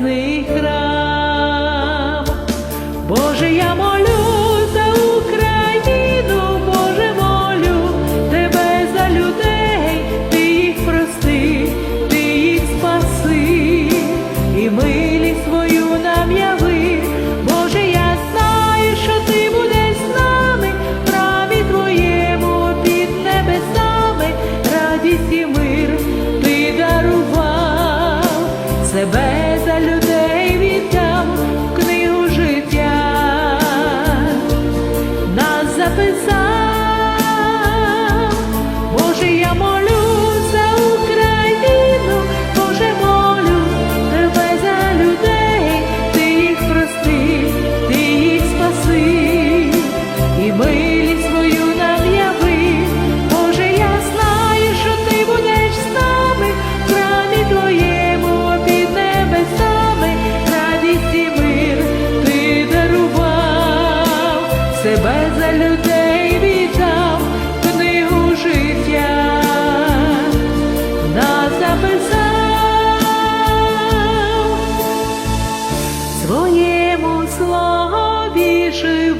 небесний храм, Боже, я молю за Україну, Боже, молю тебе за людей, ти їх прости, ти їх спаси, і милі свою нам яви, Боже, я знаю, що ти будеш з нами, праві твоєму під небесами, радість і мир. ти дарував. Себе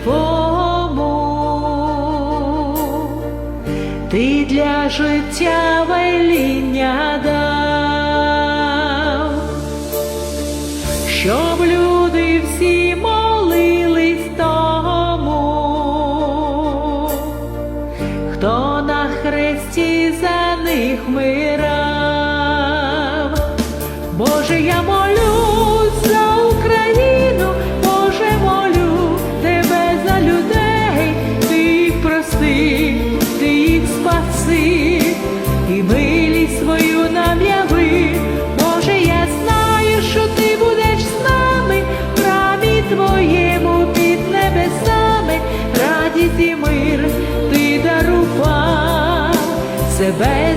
живому, ти для життя веління дав, щоб люди всі молились тому, хто на хресті за них мира. спаси і милі свою нам яви, Боже, я знаю, що ти будеш з нами, в твоєму під небесами, радість і мир ти дарував себе.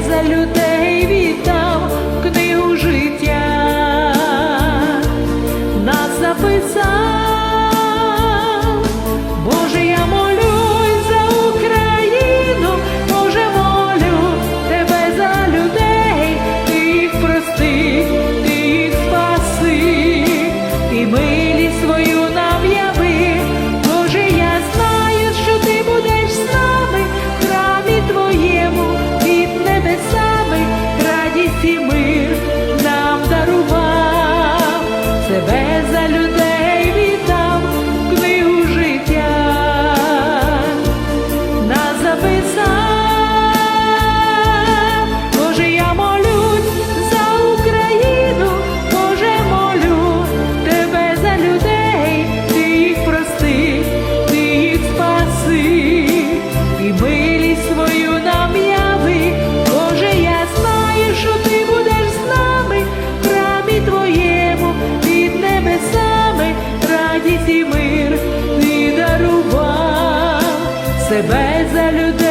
себе за людей.